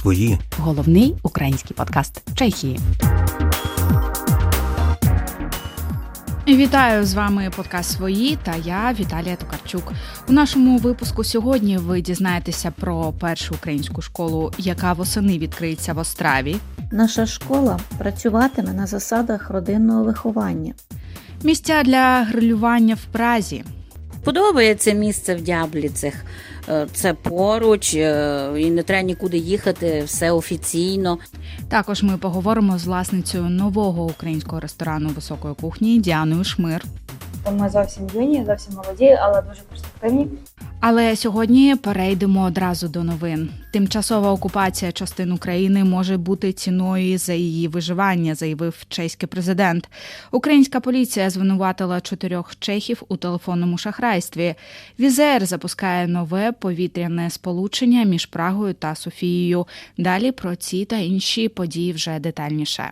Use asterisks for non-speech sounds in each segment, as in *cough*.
свої. Головний український подкаст Чехії. Вітаю з вами подкаст свої та я Віталія Токарчук. У нашому випуску сьогодні ви дізнаєтеся про першу українську школу, яка восени відкриється в Остраві. Наша школа працюватиме на засадах родинного виховання. Місця для грилювання в Празі. Подобається місце в Дябліцях. Е, Це поруч, е, і не треба нікуди їхати, все офіційно. Також ми поговоримо з власницею нового українського ресторану високої кухні Діаною Шмир. Ми зовсім юні, зовсім молоді, але дуже перспективні. Але сьогодні перейдемо одразу до новин. Тимчасова окупація частин України може бути ціною за її виживання, заявив чеський президент. Українська поліція звинуватила чотирьох чехів у телефонному шахрайстві. Візер запускає нове повітряне сполучення між Прагою та Софією. Далі про ці та інші події вже детальніше.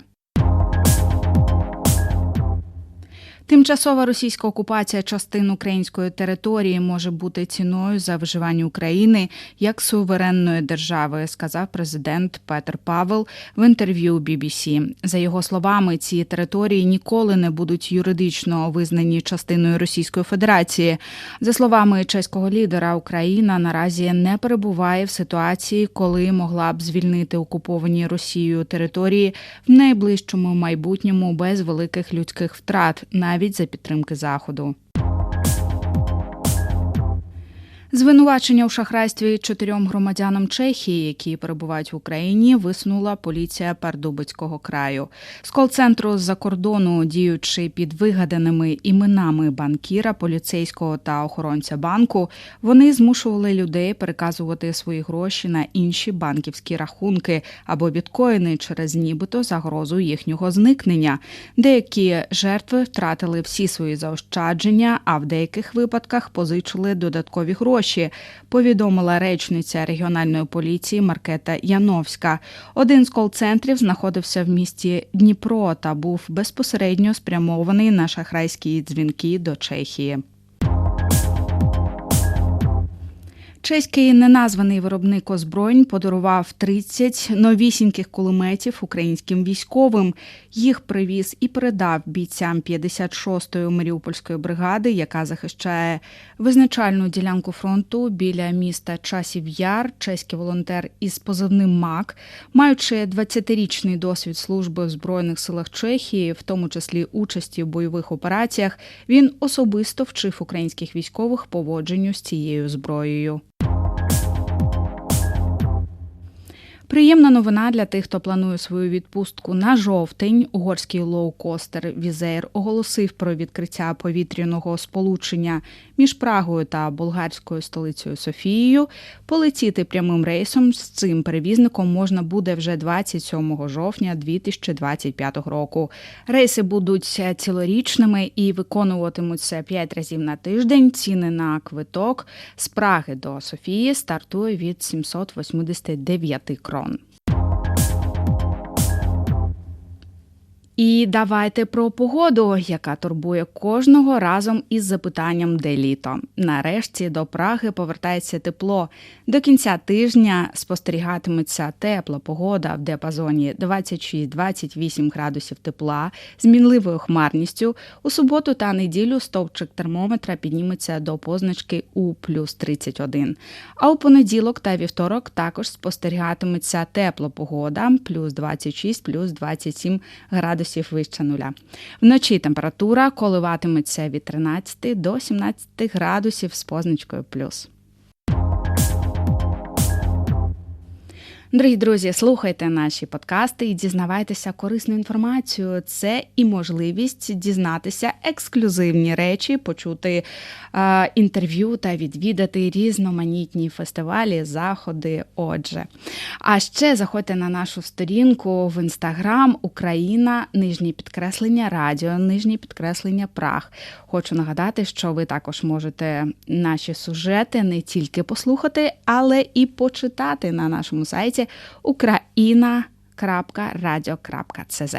Тимчасова російська окупація частин української території може бути ціною за виживання України як суверенної держави, сказав президент Петр Павел в інтерв'ю BBC. За його словами, ці території ніколи не будуть юридично визнані частиною Російської Федерації. За словами чеського лідера, Україна наразі не перебуває в ситуації, коли могла б звільнити окуповані Росією території в найближчому майбутньому без великих людських втрат. навіть навіть за підтримки заходу. Звинувачення у шахрайстві чотирьом громадянам Чехії, які перебувають в Україні, висунула поліція Пардубицького краю. З кол-центру з-за кордону, діючи під вигаданими іменами банкіра, поліцейського та охоронця банку, вони змушували людей переказувати свої гроші на інші банківські рахунки або біткоїни через нібито загрозу їхнього зникнення. Деякі жертви втратили всі свої заощадження, а в деяких випадках позичили додаткові гроші гроші, повідомила речниця регіональної поліції Маркета Яновська. Один з кол-центрів знаходився в місті Дніпро та був безпосередньо спрямований на шахрайські дзвінки до Чехії. Чеський неназваний виробник озброєнь подарував 30 новісіньких кулеметів українським військовим. Їх привіз і передав бійцям 56-ї Маріупольської бригади, яка захищає визначальну ділянку фронту біля міста Часів Яр. Чеський волонтер із позивним МАК, маючи 20-річний досвід служби в збройних силах Чехії, в тому числі участі в бойових операціях, він особисто вчив українських військових поводженню з цією зброєю. Приємна новина для тих, хто планує свою відпустку на жовтень. Угорський лоукостер Візейр оголосив про відкриття повітряного сполучення між Прагою та болгарською столицею Софією. Полетіти прямим рейсом з цим перевізником можна буде вже 27 жовтня 2025 року. Рейси будуть цілорічними і виконуватимуться 5 разів на тиждень. Ціни на квиток з Праги до Софії стартує від 789 крон. І давайте про погоду, яка турбує кожного разом із запитанням, де літо. Нарешті до Праги повертається тепло. До кінця тижня спостерігатиметься тепла погода в диапазоні 26-28 градусів тепла з мінливою хмарністю. У суботу та неділю стовпчик термометра підніметься до позначки у плюс 31. А у понеділок та вівторок також спостерігатиметься тепла погода, плюс 26, плюс 27 градусів градусів вище нуля. Вночі температура коливатиметься від 13 до 17 градусів з позначкою плюс. Дорогі друзі, слухайте наші подкасти і дізнавайтеся корисну інформацію. Це і можливість дізнатися ексклюзивні речі, почути е, інтерв'ю та відвідати різноманітні фестивалі, заходи. Отже, а ще заходьте на нашу сторінку в інстаграм Україна, нижнє підкреслення Радіо, нижнє підкреслення Прах. Хочу нагадати, що ви також можете наші сюжети не тільки послухати, але і почитати на нашому сайті сайті ukraina.radio.cz.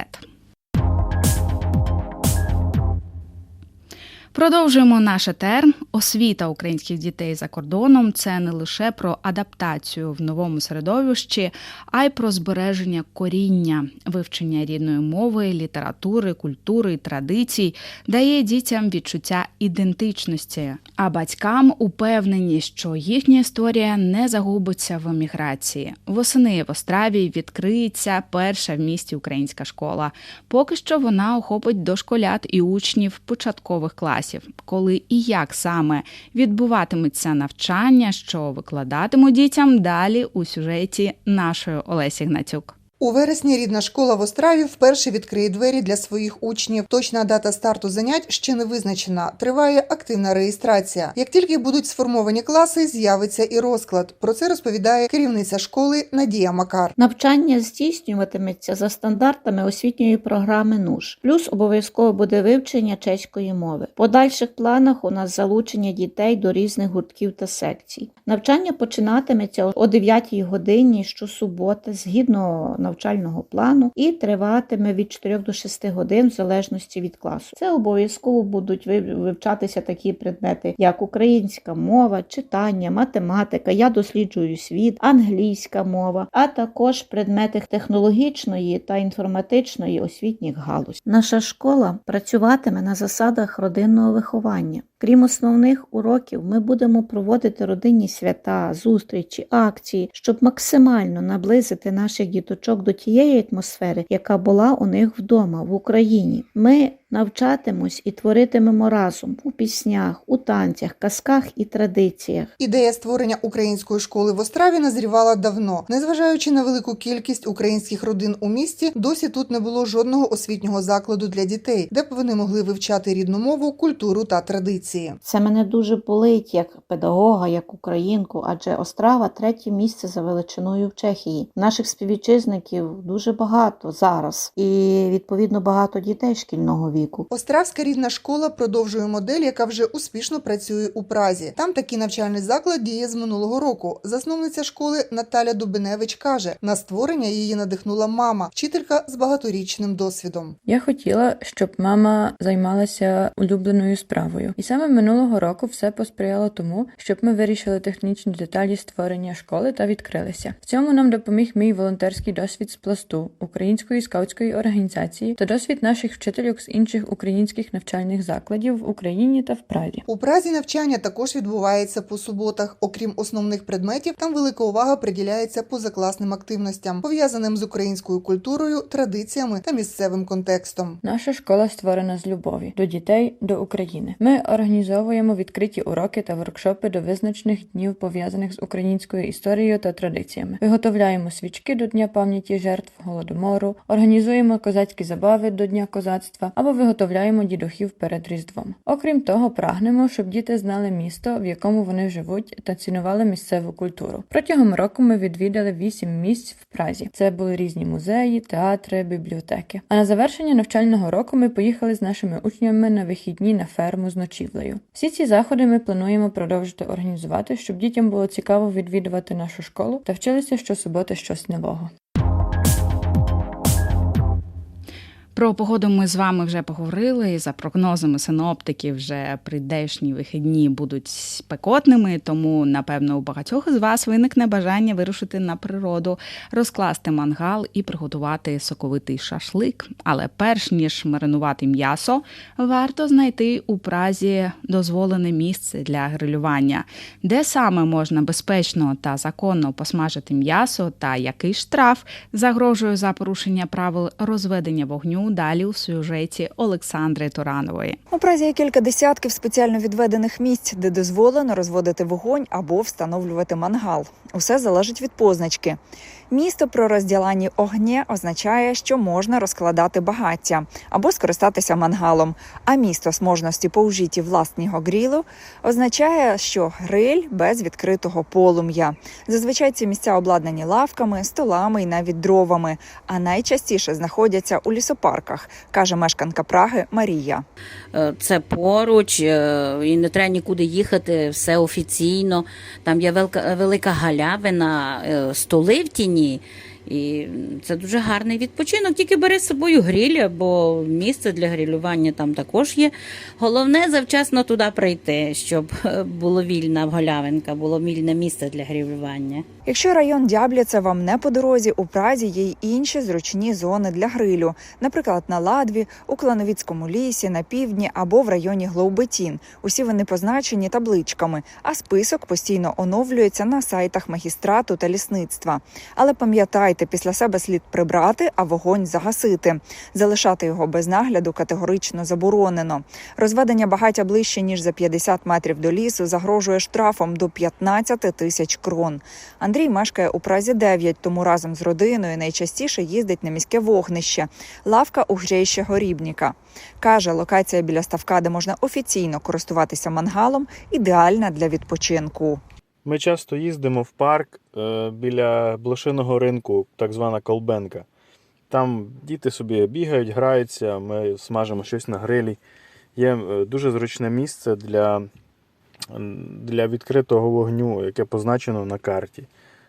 Продовжуємо наш етер. Освіта українських дітей за кордоном це не лише про адаптацію в новому середовищі, а й про збереження коріння, вивчення рідної мови, літератури, культури традицій, дає дітям відчуття ідентичності. А батькам упевнені, що їхня історія не загубиться в еміграції. Восени в Остраві відкриється перша в місті українська школа. Поки що вона охопить дошколят і учнів початкових класів. Коли і як саме відбуватиметься навчання, що викладатимуть дітям далі у сюжеті нашої Олесі Гнатюк. У вересні рідна школа в Остраві вперше відкриє двері для своїх учнів. Точна дата старту занять ще не визначена. Триває активна реєстрація. Як тільки будуть сформовані класи, з'явиться і розклад. Про це розповідає керівниця школи Надія Макар. Навчання здійснюватиметься за стандартами освітньої програми НУШ. Плюс обов'язково буде вивчення чеської мови. В подальших планах у нас залучення дітей до різних гуртків та секцій. Навчання починатиметься о 9 годині щосуботи згідно навчального плану і триватиме від 4 до 6 годин в залежності від класу. Це обов'язково будуть вивчатися такі предмети, як українська мова, читання, математика. Я досліджую світ, англійська мова, а також предмети технологічної та інформатичної освітніх галузь. Наша школа працюватиме на засадах родинного виховання. Крім основних уроків, ми будемо проводити родинні свята, зустрічі, акції, щоб максимально наблизити наших діточок до тієї атмосфери, яка була у них вдома в Україні. Ми навчатимось і творитимемо разом у піснях, у танцях, казках і традиціях. Ідея створення української школи в Остраві назрівала давно. Незважаючи на велику кількість українських родин у місті, досі тут не було жодного освітнього закладу для дітей, де б вони могли вивчати рідну мову, культуру та традиції. Це мене дуже болить як педагога, як українку, адже Острава третє місце за величиною в Чехії. Наших співвітчизників дуже багато зараз, і відповідно багато дітей шкільного віку. Остравська рідна школа продовжує модель, яка вже успішно працює у Празі. Там такий навчальний заклад діє з минулого року. Засновниця школи Наталя Дубиневич каже: на створення її надихнула мама, вчителька з багаторічним досвідом. Я хотіла, щоб мама займалася улюбленою справою, і саме минулого року все посприяло тому, щоб ми вирішили технічні деталі створення школи та відкрилися. В цьому нам допоміг мій волонтерський досвід з пласту української скаутської організації та досвід наших вчительок з інших українських навчальних закладів в Україні та в Празі. У Празі навчання також відбувається по суботах. Окрім основних предметів, там велика увага приділяється позакласним активностям, пов'язаним з українською культурою, традиціями та місцевим контекстом. Наша школа створена з любові до дітей, до України. Ми організовуємо відкриті уроки та воркшопи до визначених днів, пов'язаних з українською історією та традиціями. Виготовляємо свічки до Дня пам'яті жертв голодомору, організуємо козацькі забави до Дня козацтва або виготовляємо дідухів перед Різдвом. Окрім того, прагнемо, щоб діти знали місто, в якому вони живуть, та цінували місцеву культуру. Протягом року ми відвідали вісім місць в Празі. Це були різні музеї, театри, бібліотеки. А на завершення навчального року ми поїхали з нашими учнями на вихідні на ферму з ночівлею. Всі ці заходи ми плануємо продовжити організувати, щоб дітям було цікаво відвідувати нашу школу та вчилися щосуботи щось нового. Про погоду ми з вами вже поговорили. За прогнозами синоптиків, вже прийдешні вихідні будуть спекотними, тому напевно у багатьох з вас виникне бажання вирушити на природу, розкласти мангал і приготувати соковитий шашлик. Але перш ніж маринувати м'ясо, варто знайти у празі дозволене місце для грилювання, де саме можна безпечно та законно посмажити м'ясо, та який штраф загрожує за порушення правил розведення вогню. Далі у сюжеті Олександри Туранової. У Празі є кілька десятків спеціально відведених місць, де дозволено розводити вогонь або встановлювати мангал. Усе залежить від позначки. Місто про розділанні огня означає, що можна розкладати багаття або скористатися мангалом. А місто з можності поужиті власного грілу означає, що гриль без відкритого полум'я. Зазвичай ці місця обладнані лавками, столами і навіть дровами, а найчастіше знаходяться у лісопарках, каже мешканка Праги Марія. Е, Це поруч, е, і не треба нікуди їхати, все офіційно. Там є велика, велика галявина, е, столи в тіні. І це дуже гарний відпочинок. Тільки бери з собою гриль, бо місце для грилювання там також є. Головне завчасно туди прийти, щоб е, було вільна галявинка, було вільне місце для грилювання. Якщо район Дябляця вам не по дорозі, у Празі є й інші зручні зони для грилю, наприклад, на Ладві, у Клановіцькому лісі, на півдні або в районі Глоубетін. Усі вони позначені табличками, а список постійно оновлюється на сайтах магістрату та лісництва. Але пам'ятайте, після себе слід прибрати, а вогонь загасити. Залишати його без нагляду категорично заборонено. Розведення багаття ближче ніж за 50 метрів до лісу загрожує штрафом до 15 тисяч крон. Андрій мешкає у Празі 9, тому разом з родиною найчастіше їздить на міське вогнище. Лавка у грейще Горібніка. Каже, локація біля ставка, де можна офіційно користуватися мангалом, ідеальна для відпочинку. Ми часто їздимо в парк е, біля блошиного ринку, так звана колбенка. Там діти собі бігають, граються, ми смажимо щось на грилі. Є е, дуже зручне місце для, для відкритого вогню, яке позначено на карті.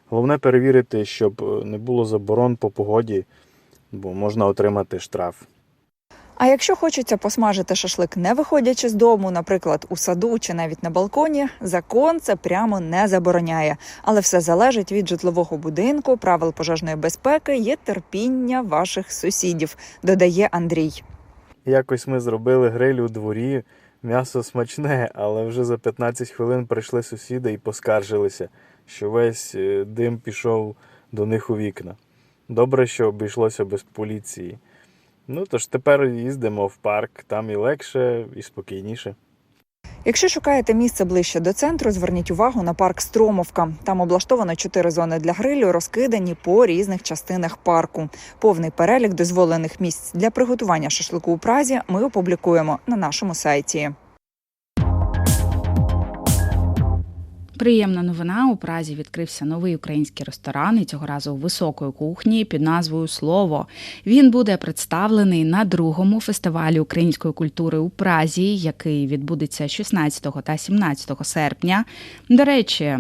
Головне перевірити, щоб е, не було заборон по погоді, бо можна отримати штраф. А якщо хочеться посмажити шашлик, не виходячи з дому, наприклад, у саду чи навіть на балконі, закон це прямо не забороняє. Але все залежить від житлового будинку, правил пожежної безпеки і терпіння ваших сусідів, додає Андрій. Якось ми зробили гриль у дворі, м'ясо смачне, але вже за 15 хвилин прийшли сусіди і поскаржилися, що весь е, дим пішов до них у вікна. Добре, що обійшлося без поліції. Ну тож тепер їздимо в парк, там і легше, і спокійніше. Якщо шукаєте місце ближче до центру, зверніть увагу на парк Стромовка. Там облаштовано чотири зони для грилю, розкидані по різних частинах парку. Повний перелік дозволених місць для приготування шашлику у Празі ми опублікуємо на нашому сайті. Приємна новина. У Празі відкрився новий український ресторан і цього разу високої кухні під назвою Слово. Він буде представлений на другому фестивалі української культури у Празі, який відбудеться 16 та 17 серпня. До речі,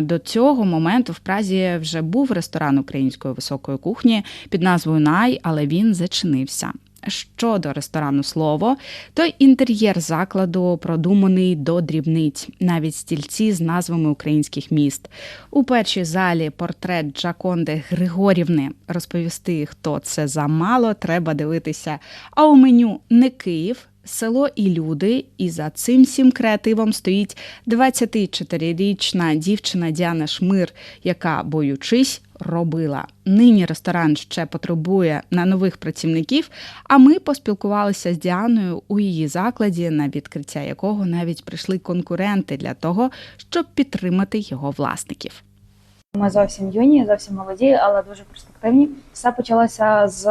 до цього моменту в Празі вже був ресторан української високої кухні під назвою Най, але він зачинився. Щодо ресторану слово, то інтер'єр закладу продуманий до дрібниць, навіть стільці з назвами українських міст. У першій залі портрет Джаконди Григорівни. Розповісти, хто це замало, треба дивитися. А у меню не Київ. Село і люди, і за цим всім креативом стоїть 24-річна дівчина Діана Шмир, яка, боючись, робила. Нині ресторан ще потребує на нових працівників. А ми поспілкувалися з Діаною у її закладі, на відкриття якого навіть прийшли конкуренти для того, щоб підтримати його власників. Ми зовсім юні, зовсім молоді, але дуже перспективні. Все почалося з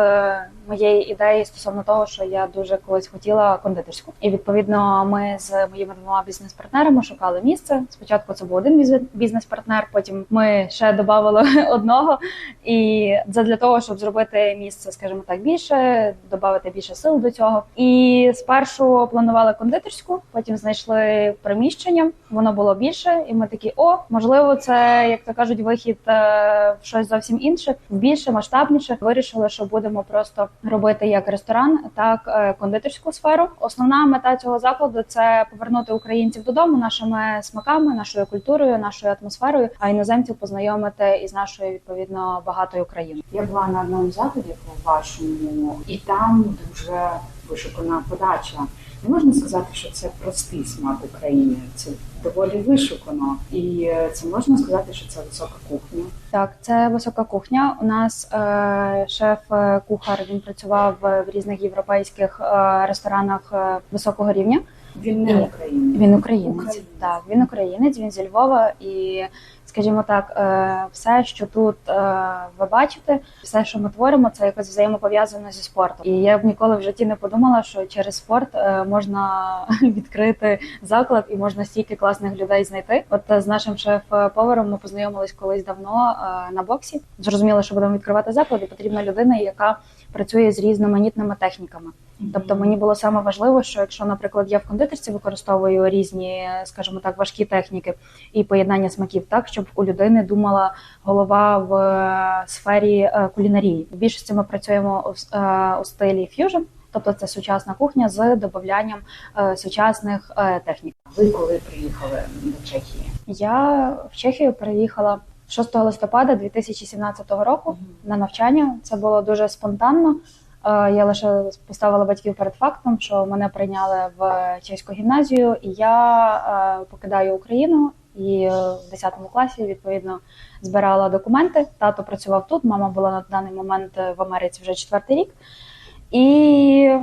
моєї ідеї стосовно того, що я дуже колись хотіла кондитерську. І відповідно ми з моїми двома бізнес-партнерами шукали місце. Спочатку це був один біз- бізнес-партнер, потім ми ще додали *laughs* одного. І це для того, щоб зробити місце, скажімо так, більше, додати більше сил до цього. І спершу планували кондитерську, потім знайшли приміщення, воно було більше, і ми такі: о, можливо, це як то кажуть, вихід е, в щось зовсім інше, більше, масштабніше. Вирішили, що будемо просто робити як ресторан, так е, кондитерську сферу. Основна мета цього закладу це повернути українців додому нашими смаками, нашою культурою, нашою атмосферою, а іноземців познайомити із нашою відповідно багатою країною. Я була на одному заході по вашому, і там дуже вишукана подача. Не можна сказати, що це простий смак України. Це доволі вишукано, і е, це можна сказати, що це висока кухня. Так, це висока кухня. У нас е, шеф-кухар він працював в різних європейських е, ресторанах е, високого рівня. Він не українець. Він українець. Українець. Так, він українець, він зі Львова, і скажімо так, е, все, що тут е, ви бачите, все, що ми творимо, це якось взаємопов'язано зі спортом. І я б ніколи в житті не подумала, що через спорт е, можна *laughs* відкрити заклад і можна стільки класних людей знайти. От з нашим шеф-поваром ми познайомились колись давно на боксі. Зрозуміли, що будемо відкривати заклад, і потрібна людина, яка працює з різноманітними техніками. Тобто мені було саме важливо, що якщо, наприклад, я в кондитерці використовую різні, скажімо так, важкі техніки і поєднання смаків, так щоб у людини думала голова в е, сфері е, кулінарії. В більшості ми працюємо у, е, у стилі ф'южн, тобто це сучасна кухня з додаванням сучасних технік. Ви коли приїхали до Чехії? Я в Чехію переїхала 6 листопада 2017 року на навчання. Це було дуже спонтанно. Е, Я лише поставила батьків перед фактом, що мене прийняли в чеську гімназію, і я е, покидаю Україну. І е, в 10 класі відповідно збирала документи. Тато працював тут. Мама була на даний момент в Америці вже четвертий рік. І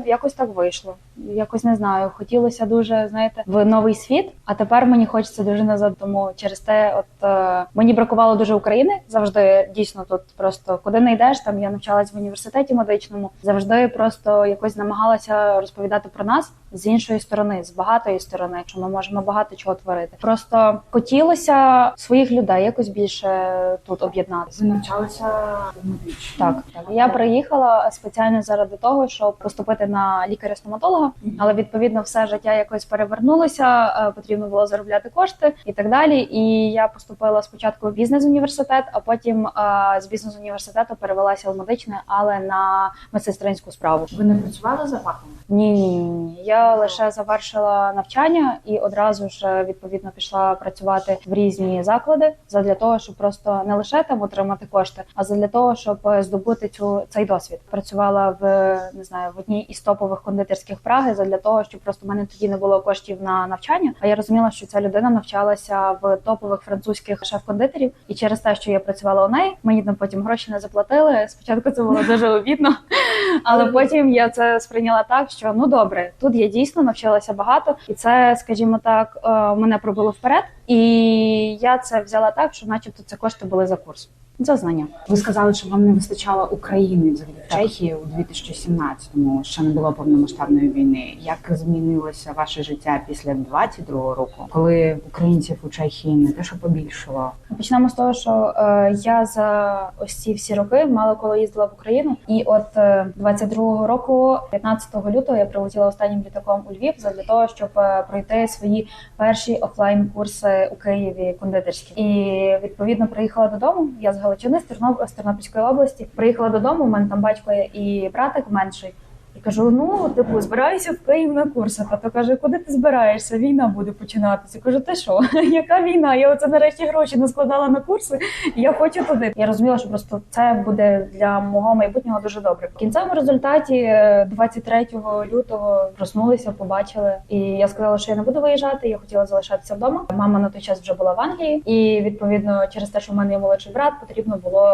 якось так вийшло. Якось не знаю. Хотілося дуже, знаєте, в новий світ. А тепер мені хочеться дуже назад. Тому через те, от е, мені бракувало дуже України завжди. Дійсно, тут просто куди не йдеш. Там я навчалась в університеті медичному. Завжди просто якось намагалася розповідати про нас з іншої сторони, з багатої сторони, що ми можемо багато чого творити. Просто хотілося своїх людей якось більше тут об'єднати. Ви навчалися в? Так, так. Я приїхала спеціально заради того, щоб поступити на лікаря-стоматолога, але відповідно все життя якось перевернулося. е, Потрібно було заробляти кошти і так далі. І я поступила спочатку в бізнес-університет, а потім е, з бізнес-університету перевелася в медичне, але на медсестринську справу. Ви не працювали за фахом? Ні, ні, ні, ні. Я лише завершила навчання і одразу ж е, відповідно пішла працювати в різні заклади задля того, щоб просто не лише там отримати кошти, а задля того, щоб е, здобути цю цей досвід. Працювала в не знаю в одній із топових кондитерських Праги задля того, щоб просто в мене тоді не було коштів на навчання. А я розуміла, що ця людина навчалася в топових французьких шеф-кондитерів, і через те, що я працювала у неї, мені там потім гроші не заплатили. Спочатку це було дуже обідно. Але потім я це сприйняла так, що ну добре, тут я дійсно навчилася багато, і це, скажімо так, е, мене пробило вперед. І я це взяла так, що, начебто, це кошти були за курс. За знання. Ви сказали, що вам не вистачало України взагалі в Чехії у 2017-му, ще не було повномасштабної війни. Як змінилося ваше життя після 22-го року, коли українців у Чехії не те, що побільшало? Почнемо з того, що е, я за ось ці всі роки мало коли їздила в Україну, і от е, 22-го року, 15 лютого, я прилетіла останнім літаком у Львів для того, щоб е, пройти свої перші офлайн курси у Києві кондитерські. І відповідно приїхала додому. Я з Галичини з Тернопільської області. Приїхала додому. У мене там батько і братик менший. І кажу: ну, типу, збираюся в Київ на курси. Тато каже, куди ти збираєшся? Війна буде починатися. Кажу, ти що? *laughs* Яка війна? Я оце нарешті гроші не складала на курси. і Я хочу туди. Я розуміла, що просто це буде для мого майбутнього дуже добре. В кінцевому результаті е, 23 лютого проснулися, побачили, і я сказала, що я не буду виїжджати. Я хотіла залишатися вдома. Мама на той час вже була в Англії, і відповідно через те, що в мене є молодший брат, потрібно було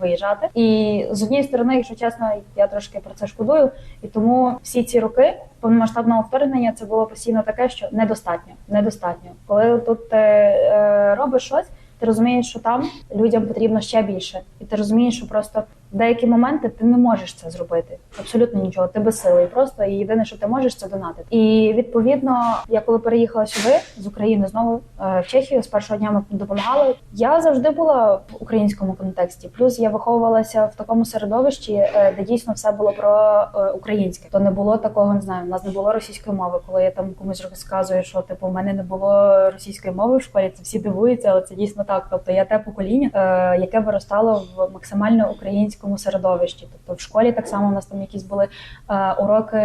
виїжджати. І з однієї сторони, якщо чесно, я трошки про це шкодую. І тому всі ці роки повномасштабного вторгнення це було постійно таке, що недостатньо. Недостатньо. Коли тут ти е, робиш щось, ти розумієш, що там людям потрібно ще більше, і ти розумієш, що просто деякі моменти ти не можеш це зробити. Абсолютно нічого. Ти безсилий просто і єдине, що ти можеш, це донатити. І відповідно, я коли переїхала сюди з України знову е, в Чехію, з першого дня ми допомагали. Я завжди була в українському контексті. Плюс я виховувалася в такому середовищі, е, де дійсно все було про е, українське. То не було такого, не знаю. У нас не було російської мови. Коли я там комусь розказую, що типу в мене не було російської мови в школі, це всі дивуються, але це дійсно так. Тобто я те покоління, яке виростало в максимально українському середовищі. Тобто в школі так само у нас там якісь були е, уроки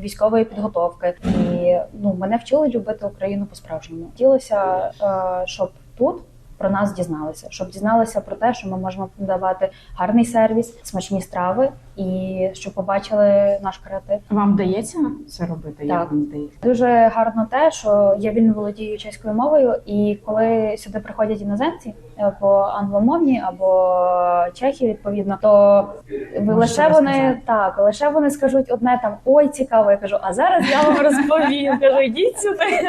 військової підготовки, і ну мене вчили любити Україну по-справжньому. Хотілося, е, щоб тут. Про нас дізналися, щоб дізналися про те, що ми можемо давати гарний сервіс, смачні страви, і щоб побачили наш креатив. Вам вдається це робити? Так. Як вам здається? Дуже гарно те, що я вільно володію чеською мовою, і коли сюди приходять іноземці по англомовні або чехи, відповідно, то ви лише вони сказати. так, лише вони скажуть одне там ой, цікаво. Я кажу, а зараз я вам *laughs* розповім. Кажу, йдіть сюди.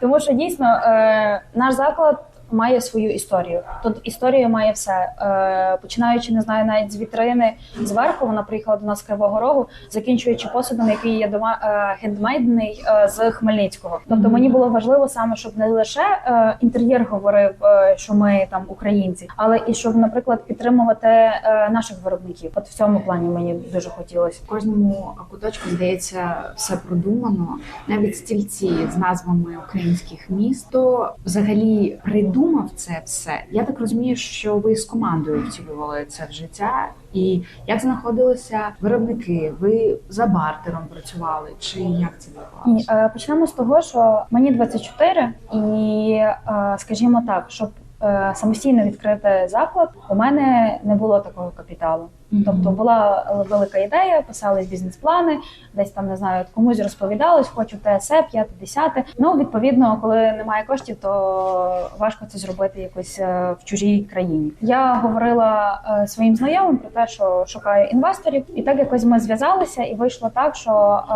Тому що дійсно е, наш заклад. Має свою історію. Тут історія має все. Е, починаючи, не знаю, навіть з вітрини зверху, вона приїхала до нас з Кривого Рогу, закінчуючи посудом, який є дома е, хендмейдний е, з Хмельницького. Тобто мені було важливо саме, щоб не лише е, інтер'єр говорив, е, що ми там українці, але і щоб, наприклад, підтримувати е, наших виробників. От в цьому плані мені дуже хотілося. В кожному куточку здається все продумано. Навіть стільці з назвами українських міст. Хто взагалі придумав це все? Я так розумію, що ви з командою втілювали це в життя. І як знаходилися виробники? Ви за бартером працювали? Чи як це відбувалося? е, почнемо з того, що мені 24, і е, скажімо так, щоб е, самостійно відкрити заклад, у мене не було такого капіталу. Тобто була велика ідея, писались бізнес-плани, десь там не знаю, комусь розповідалось, хочу ТСЕ, п'яте, десяте. Ну відповідно, коли немає коштів, то важко це зробити якось е, в чужій країні. Я говорила е, своїм знайомим про те, що шукаю інвесторів, і так якось ми зв'язалися, і вийшло так, що е,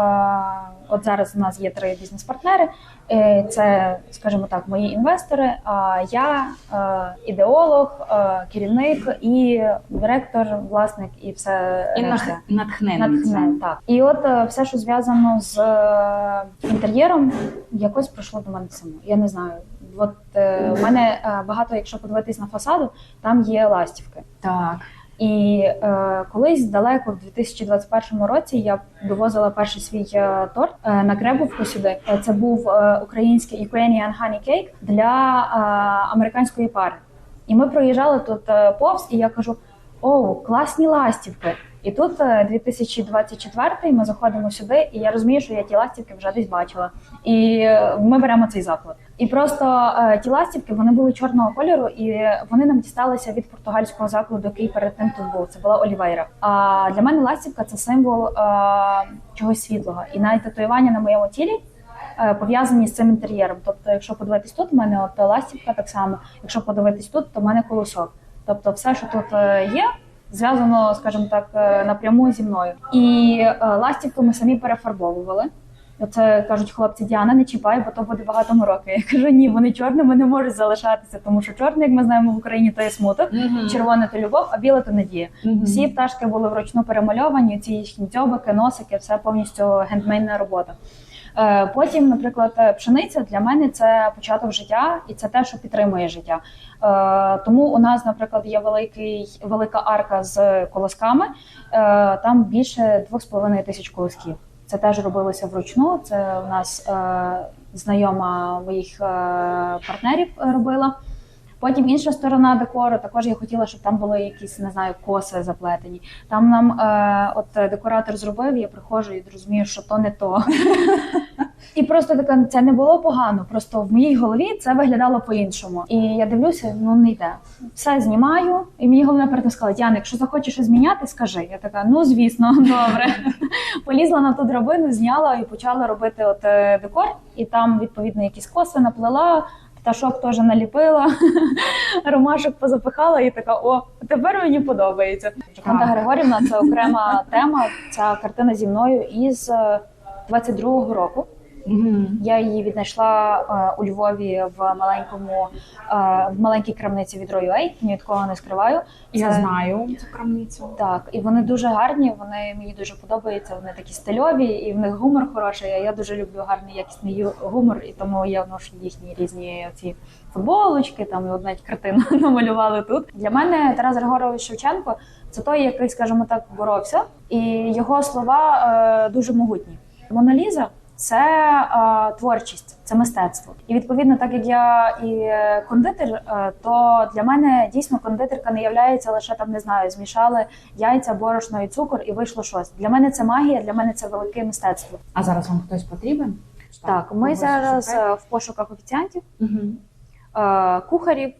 от зараз у нас є три бізнес-партнери. Е, Це, скажімо так, мої інвестори. А я е, ідеолог, е, керівник і директор, власник, і все І решта. натхненниця. Натхнен, так. І от все, що зв'язано з інтер'єром, якось прийшло до мене само. Я не знаю. От у мене багато, якщо подивитись на фасаду, там є ластівки. Так. І е, колись далеко в 2021 році я довозила перший свій е, торт е, на Кребовку сюди. Е, Це був е, український Ukrainian Honey Cake для е, американської пари. І ми проїжджали тут е, повз, і я кажу: о, класні ластівки. І тут е, 2024 ми заходимо сюди, і я розумію, що я ті ластівки вже десь бачила. І е, ми беремо цей заклад. І просто е, ті ластівки вони були чорного кольору, і вони нам дісталися від португальського закладу, який перед тим тут був. Це була Олівейра. А для мене ластівка це символ е, чогось світлого. І навіть татуювання на моєму тілі е, пов'язані з цим інтер'єром. Тобто, якщо подивитись тут, у мене от ластівка так само. Якщо подивитись тут, то в мене колосок. Тобто, все, що тут є. Зв'язано, скажімо так, напряму зі мною. І ластівку ми самі перефарбовували. Оце кажуть хлопці, Діана, не чіпай, бо то буде багато мороки. Я кажу, ні, вони чорними не можуть залишатися, тому що чорне, як ми знаємо в Україні, то є смуток, червоне то любов, а біле то надія. Всі пташки були вручну перемальовані, ці їхні дзьобики, носики, все повністю гендмейна робота. Е, Потім, наприклад, е, пшениця для мене це початок життя, і це те, що підтримує життя. Е, Тому у нас, наприклад, є великий велика арка з колосками. Там більше 2,5 тисяч колосків. Це теж робилося вручну. Це у нас е, знайома моїх е, партнерів робила. Потім інша сторона декору. Також я хотіла, щоб там були якісь не знаю коси заплетені. Там нам е, от декоратор зробив. Я приходжу і розумію, що то не то. *laughs* І просто така це не було погано. Просто в моїй голові це виглядало по-іншому. І я дивлюся, ну не йде. Все знімаю, і мені головне перед сказала, Яна, якщо захочеш щось зміняти, скажи. Я така, ну звісно, добре. *laughs* Полізла на ту драбину, зняла і почала робити от е, декор. І там відповідно якісь коси наплела. Пташок теж наліпила, *laughs* ромашок позапихала і така: о, тепер мені подобається. Фанта Григорівна це окрема *laughs* тема. Ця картина зі мною із е, 22-го року. Я її віднайшла е, у Львові в маленькому е, в маленькій крамниці від Royal ні від кого не скриваю. Я знаю цю крамницю. Так, і вони дуже гарні. Вони мені дуже подобаються. Вони такі стильові, і в них гумор хороший. Я дуже люблю гарний якісний гумор, і тому я вношу їхні різні ці футболочки. Там і навіть картину *laughs* намалювали тут. Для мене Тарас Григорович Шевченко це той, який, скажімо так, боровся, і його слова е, дуже могутні. Моналіза. Це е, творчість, це мистецтво. І відповідно, так як я і кондитер, е, то для мене дійсно кондитерка не являється лише там, не знаю, змішали яйця, борошно і цукор, і вийшло щось. Для мене це магія, для мене це велике мистецтво. А зараз вам хтось потрібен? Так, ми зараз шукаєте? в пошуках офіціантів, Мгм. е, кухарів.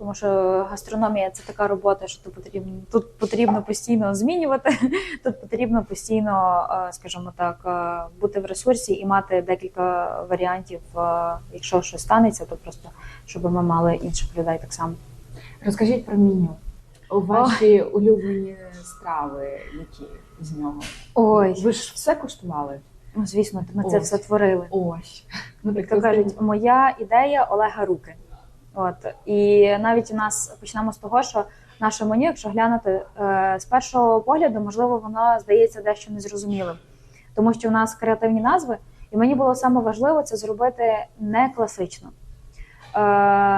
Тому що гастрономія це така робота, що тут потрібно тут потрібно постійно змінювати. *laughs* Тут потрібно постійно, е, скажімо так, е, бути в ресурсі і мати декілька варіантів. е, Якщо щось станеться, то просто щоб ми мали інших людей так само. Розкажіть про меню. Ваші улюблені страви, які з нього? Ой, Ви ж все куштували? ну звісно, ми це все творили. Ось. Ну, Як то кажуть, моя ідея Олега Руки. От і навіть у нас почнемо з того, що наше меню, якщо глянути е, з першого погляду, можливо, воно здається дещо незрозумілим, тому що у нас креативні назви, і мені було саме важливо це зробити не класично. Е,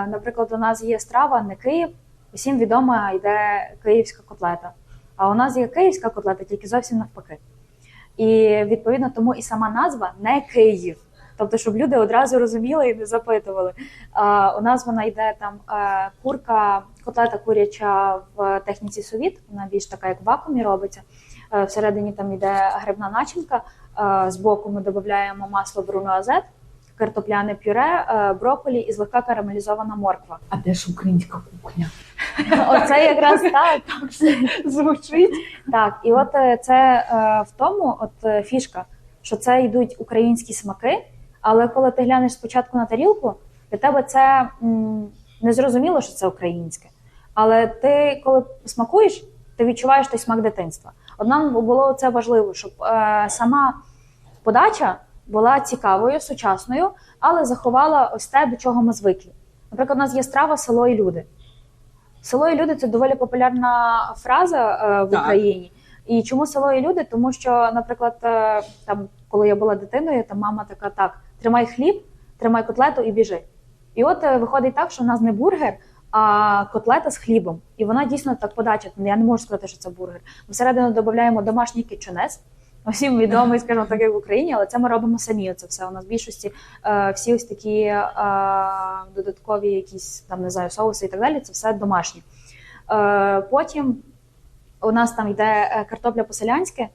наприклад, у нас є страва не Київ, усім відома йде київська котлета. А у нас є київська котлета, тільки зовсім навпаки. І відповідно тому і сама назва не Київ. Тобто, щоб люди одразу розуміли і не запитували. А, у нас вона йде там е, курка, котлета куряча в техніці совіт, вона більш така, як в вакуумі робиться. Е, всередині там йде грибна начинка. Е, збоку ми додаємо масло бруноазет, картопляне пюре, брокколі і злегка карамелізована морква. А де ж українська кухня? *laughs* Оце якраз так *laughs* звучить. Так, і от це в тому, от фішка, що це йдуть українські смаки, але коли ти глянеш спочатку на тарілку, для тебе це м, не зрозуміло, що це українське. Але ти, коли смакуєш, ти відчуваєш той смак дитинства. От нам було це важливо, щоб е, сама подача була цікавою, сучасною, але заховала ось те, до чого ми звикли. Наприклад, у нас є страва село і люди. Село і люди це доволі популярна фраза е, в Так. Україні. І чому село і люди? Тому що, наприклад, е, там, коли я була дитиною, там мама така: так, тримай хліб, тримай котлету і біжи. І от е, виходить так, що в нас не бургер, а котлета з хлібом. І вона дійсно так подача. Я не можу сказати, що це бургер. Ми всередину додаємо домашній кітченес. Усім відомий, скажімо так, як в Україні, але це ми робимо самі. Це все у нас в більшості е, всі ось такі е, додаткові якісь там не знаю соуси і так далі. Це все домашнє. Е, потім у нас там йде е, картопля по-селянськи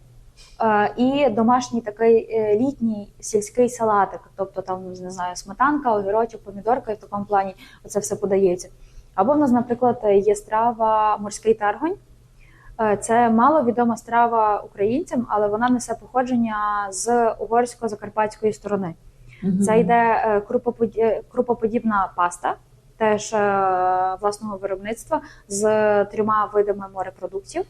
і домашній такий е, літній сільський салатик. Тобто там не знаю, сметанка, огірочок, помідорка і в такому плані це все подається. Або в нас, наприклад, є страва морський таргонь. Е, Це маловідома страва українцям, але вона несе походження з угорсько-закарпатської сторони. Це йде е, крупоподі- е, крупоподібна паста, теж е, власного виробництва з трьома видами морепродуктів.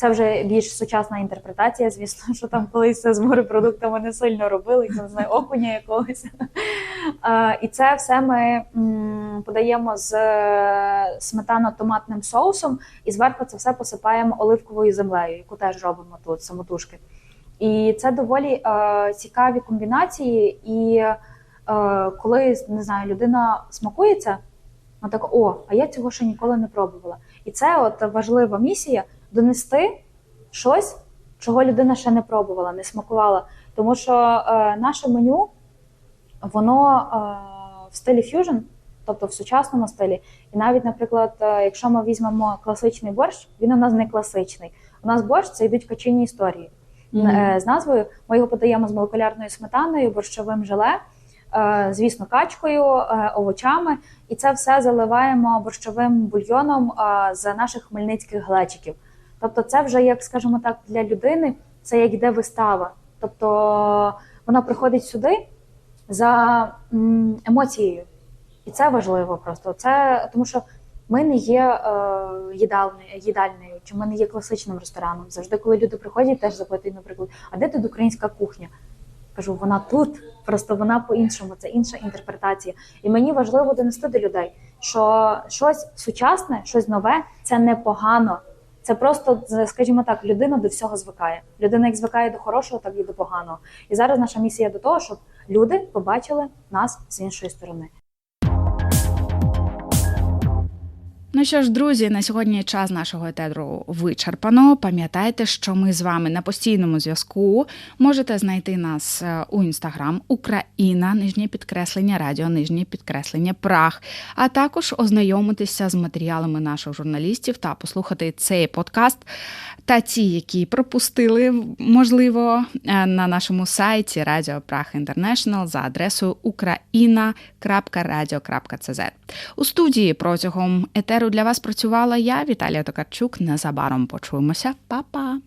Це вже більш сучасна інтерпретація. Звісно, що там колись з морепродуктами не сильно робили, не знаю, окуня якогось. І це все ми подаємо з е, сметано-томатним соусом, і зверху це все посипаємо оливковою землею, яку теж робимо тут самотужки. І це доволі е, цікаві комбінації. І е, коли не знаю, людина смакується, вона так, о, а я цього ще ніколи не пробувала. І це от важлива місія донести щось, чого людина ще не пробувала, не смакувала. Тому що е, наше меню, воно е, в стилі ф'южн, тобто в сучасному стилі. І навіть, наприклад, е, якщо ми візьмемо класичний борщ, він у нас не класичний. У нас борщ це йдуть качині історії. Е, з назвою. Ми його подаємо з молекулярною сметаною, борщовим желе, е, звісно, качкою, е, овочами, і це все заливаємо борщовим бульйоном з наших хмельницьких глечиків. Тобто, це вже як, скажімо так, для людини це як йде вистава. Тобто вона приходить сюди за емоцією, і це важливо просто. Це тому, що ми не є е, їдальною, чи ми не є класичним рестораном. Завжди, коли люди приходять, теж запитують, наприклад, а де тут українська кухня? Кажу, вона тут, просто вона по-іншому, це інша інтерпретація. І мені важливо донести до людей, що щось сучасне, щось нове це не погано. Це просто, скажімо так, людина до всього звикає. Людина як звикає до хорошого, так і до поганого. І зараз наша місія до того, щоб люди побачили нас з іншої сторони. Ну що ж, друзі, на сьогодні час нашого етеру вичерпано. Пам'ятайте, що ми з вами на постійному зв'язку. Можете знайти нас е, у інстаграм Україна, нижнє підкреслення, радіо, нижнє підкреслення Прах, а також ознайомитися з матеріалами наших журналістів та послухати цей подкаст та ті, які пропустили, можливо, е, на нашому сайті Радіо Прах Інтернешнл за адресою ukraina.radio.cz. У студії протягом етеру для вас працювала я, Віталія Токарчук. Незабаром почуємося. Па-па!